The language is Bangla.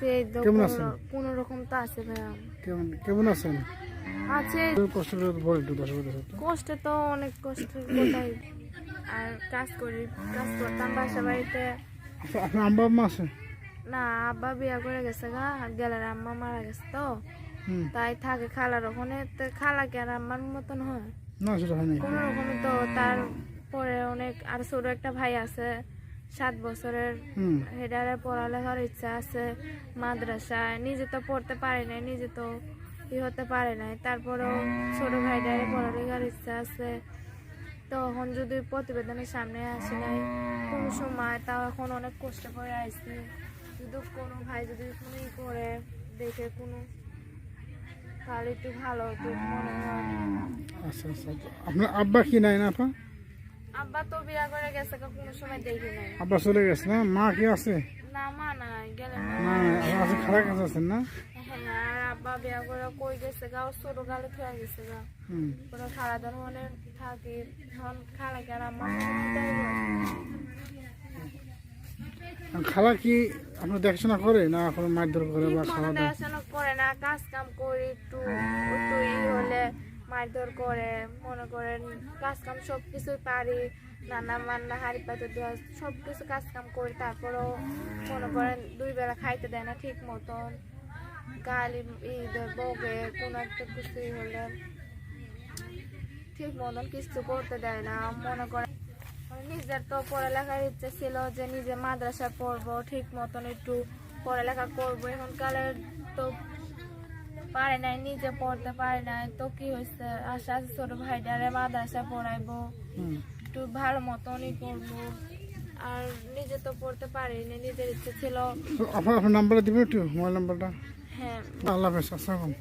আছে কেমন আছেন? কোনো রকম তো আছে ভাইয়া। কেমন কেমন আছেন? আছে। কষ্ট বল একটু দর্শকদের সাথে। কষ্টে তো অনেক কষ্টের কোথায় আর কাজ করি কাজ করতাম বাসা বাড়িতে আচ্ছা, আপনার আম্বা আম্মা আছে? না আব্বা বিয়া করে গেছে গা আম্মা মারা গেছে তো। তাই থাকে খালার ওখানে খালা কে আর আম্মার মতন হয়? না সেটা হয়নি কোনো রকমে তো তারপরে অনেক আর ছোট একটা ভাই আছে। সাত বছরের হেডারে পড়ালেখার ইচ্ছা আছে মাদ্রাসায়। নিজে তো পড়তে পারে নাই নিজে তো ই হতে পারে নাই। তারপরেও ছোট ভাইটারে পড়ালেখার ইচ্ছা আছে। তখন যদি প্রতিবেদনের সামনে আসি নাই কোনো সময় তাও এখন অনেক কষ্ট করে আসছি যদি কোনো ভাই যদি কোনো ই করে দেখে কোনো তাহলে একটু ভালো হতো মনে হয়। আচ্ছা আচ্ছা আচ্ছা। আপনার আব্বা কি নাই না আপা? আব্বা তো বিয়া করে গেছে কোনো সময় দেখি নাই। আব্বা চলে গেছে না? মা কি আছে? না মা নাই গেলে আছে খারাপ আছেন না? হ্যাঁ আর আব্বা বিয়া করে কই গেছে গা? ছোট গালে থুয়া গেছে গা। ওরা খালা ধরনের থাকি এখন খালা কি আর খালা কি আপনার দেখাশোনা করে না এখন মারধর করে বা খাওয়া দাওয়া? দেখাশোনা করে না কাজ কাম করে একটু একটু হলে মারধর করে, মনে করেন কাজ কাম সব কিছুই পারি, রান্না বান্না, হাড়ি পাতে দেওয়া সব কিছু কাজ কাম করি, তারপরেও মনে করেন দুই বেলা খাইতে দেয় না ঠিক মতন। গালি দেয় বকে, কোনো একটা কিছুই হলে ঠিক মতন কিছু করতে দেয় না, মনে করেন। নিজের তো পড়ালেখার ইচ্ছে ছিল যে নিজে মাদ্রাসায় পড়ব, ঠিক মতন একটু পড়ালেখা করব। এখন কালের তো পারে নাই নিজে পড়তে পারে নাই। তো কি হয়েছে আশা আছে ছোট ভাই ভাইটারে মাদ্রাসা পড়াইবো। একটু ভালো মতনই পড়ব। আর নিজে তো পড়তে পারি পারিনি নিজের ইচ্ছে ছিল। আপনার আপনার নাম্বারটা দিবেন একটু? মোবাইল নাম্বারটা? হ্যাঁ। আল্লাহ হাফেজ আসসালাম